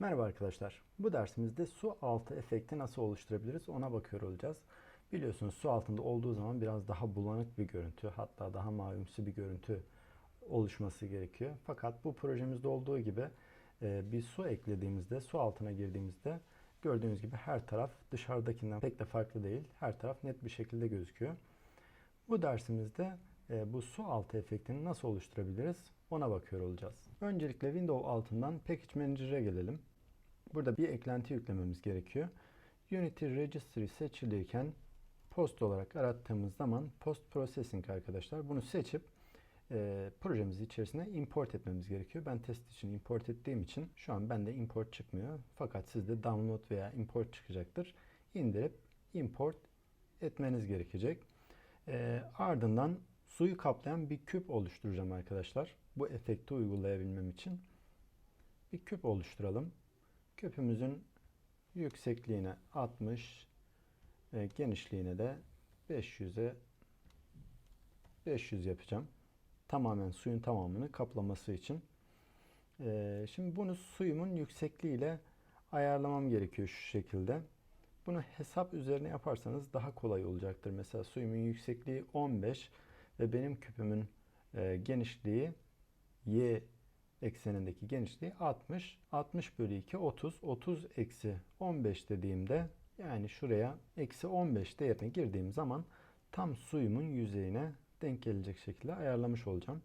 Merhaba arkadaşlar. Bu dersimizde su altı efekti nasıl oluşturabiliriz ona bakıyor olacağız. Biliyorsunuz su altında olduğu zaman biraz daha bulanık bir görüntü hatta daha mavimsi bir görüntü oluşması gerekiyor. Fakat bu projemizde olduğu gibi e, bir su eklediğimizde su altına girdiğimizde gördüğünüz gibi her taraf dışarıdakinden pek de farklı değil. Her taraf net bir şekilde gözüküyor. Bu dersimizde e, bu su altı efektini nasıl oluşturabiliriz ona bakıyor olacağız. Öncelikle Windows altından Package Manager'a gelelim. Burada bir eklenti yüklememiz gerekiyor. Unity Registry seçilirken post olarak arattığımız zaman post processing arkadaşlar. Bunu seçip e, projemizi içerisine import etmemiz gerekiyor. Ben test için import ettiğim için şu an bende import çıkmıyor. Fakat sizde download veya import çıkacaktır. İndirip import etmeniz gerekecek. E, ardından suyu kaplayan bir küp oluşturacağım arkadaşlar. Bu efekti uygulayabilmem için bir küp oluşturalım. Küpümüzün yüksekliğine 60, e, genişliğine de 500'e 500 yapacağım. Tamamen suyun tamamını kaplaması için. E, şimdi bunu suyumun yüksekliğiyle ayarlamam gerekiyor şu şekilde. Bunu hesap üzerine yaparsanız daha kolay olacaktır. Mesela suyumun yüksekliği 15 ve benim küpümün e, genişliği y eksenindeki genişliği 60. 60 bölü 2 30. 30 eksi 15 dediğimde yani şuraya eksi 15 değerine girdiğim zaman tam suyumun yüzeyine denk gelecek şekilde ayarlamış olacağım.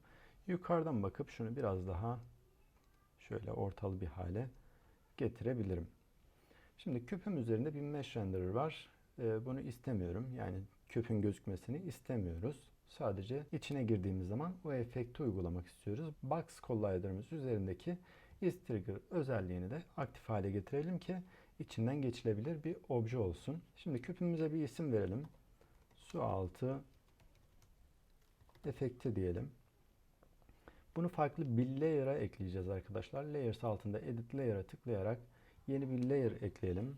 Yukarıdan bakıp şunu biraz daha şöyle ortalı bir hale getirebilirim. Şimdi küpüm üzerinde bir mesh renderer var. Ee, bunu istemiyorum. Yani küpün gözükmesini istemiyoruz. Sadece içine girdiğimiz zaman o efekti uygulamak istiyoruz. Box Collider'ımız üzerindeki is trigger özelliğini de aktif hale getirelim ki içinden geçilebilir bir obje olsun. Şimdi küpümüze bir isim verelim. Su altı efekti diyelim. Bunu farklı bir layer'a ekleyeceğiz arkadaşlar. Layers altında edit layer'a tıklayarak yeni bir layer ekleyelim.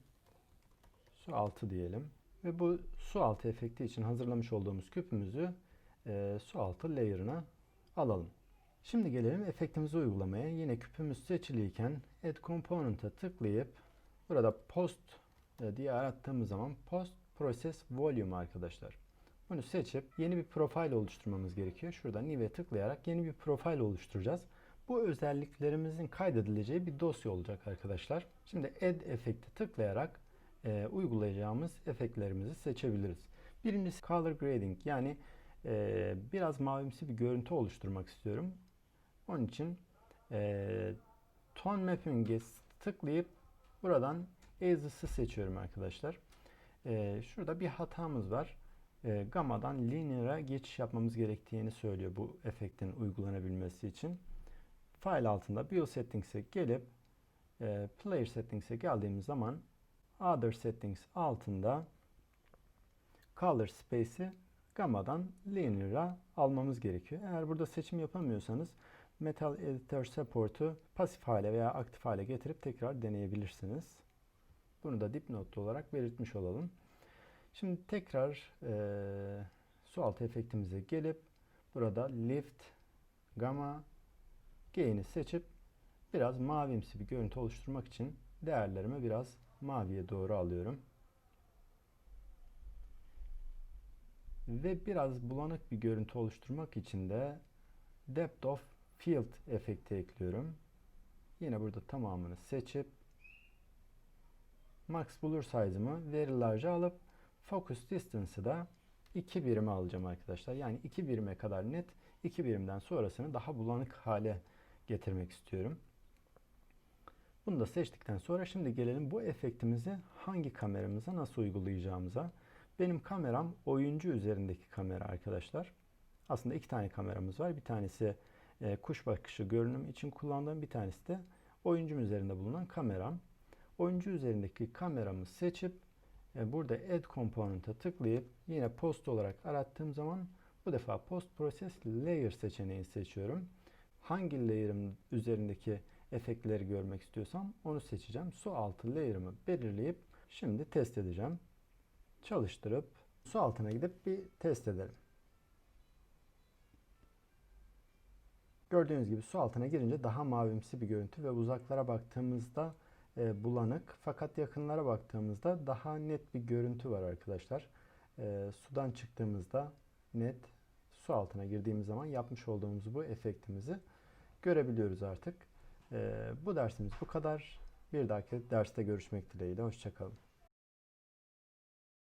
Su altı diyelim. Ve bu su altı efekti için hazırlamış olduğumuz küpümüzü e, su altı layer'ına alalım. Şimdi gelelim efektimizi uygulamaya. Yine küpümüz seçiliyken Add Component'a tıklayıp burada Post e, diye arattığımız zaman Post Process Volume arkadaşlar. Bunu seçip yeni bir profil oluşturmamız gerekiyor. Şurada New'e tıklayarak yeni bir profil oluşturacağız. Bu özelliklerimizin kaydedileceği bir dosya olacak arkadaşlar. Şimdi Add efekti tıklayarak e, uygulayacağımız efektlerimizi seçebiliriz. Birincisi Color Grading yani e, biraz mavimsi bir görüntü oluşturmak istiyorum. Onun için e, Tone Mapping'e tıklayıp buradan Azes'ı seçiyorum arkadaşlar. E, şurada bir hatamız var. E, Gamma'dan Linear'a geçiş yapmamız gerektiğini söylüyor bu efektin uygulanabilmesi için. File altında Bio Settings'e gelip e, Player Settings'e geldiğimiz zaman Other Settings altında Color Space'i Gamma'dan Linear'a almamız gerekiyor. Eğer burada seçim yapamıyorsanız Metal Editor Support'u pasif hale veya aktif hale getirip tekrar deneyebilirsiniz. Bunu da dipnot olarak belirtmiş olalım. Şimdi tekrar e, su altı efektimize gelip burada Lift, Gamma, Gain'i seçip biraz mavimsi bir görüntü oluşturmak için değerlerimi biraz maviye doğru alıyorum. Ve biraz bulanık bir görüntü oluşturmak için de Depth of Field efekti ekliyorum. Yine burada tamamını seçip Max Blur size'ımı Very Large'a alıp Focus Distance'ı da 2 birime alacağım arkadaşlar. Yani 2 birime kadar net, 2 birimden sonrasını daha bulanık hale getirmek istiyorum. Bunu da seçtikten sonra şimdi gelelim bu efektimizi hangi kameramıza nasıl uygulayacağımıza. Benim kameram oyuncu üzerindeki kamera arkadaşlar. Aslında iki tane kameramız var. Bir tanesi e, kuş bakışı görünüm için kullandığım bir tanesi de oyuncum üzerinde bulunan kameram. Oyuncu üzerindeki kameramı seçip e, burada Add Component'a tıklayıp yine post olarak arattığım zaman bu defa Post Process Layer seçeneğini seçiyorum. Hangi layer'ım üzerindeki efektleri görmek istiyorsam onu seçeceğim. Su altı layer'ımı belirleyip şimdi test edeceğim çalıştırıp su altına gidip bir test edelim. Gördüğünüz gibi su altına girince daha mavimsi bir görüntü ve uzaklara baktığımızda e, bulanık. Fakat yakınlara baktığımızda daha net bir görüntü var arkadaşlar. E, sudan çıktığımızda net su altına girdiğimiz zaman yapmış olduğumuz bu efektimizi görebiliyoruz artık. E, bu dersimiz bu kadar. Bir dahaki derste görüşmek dileğiyle. Hoşçakalın.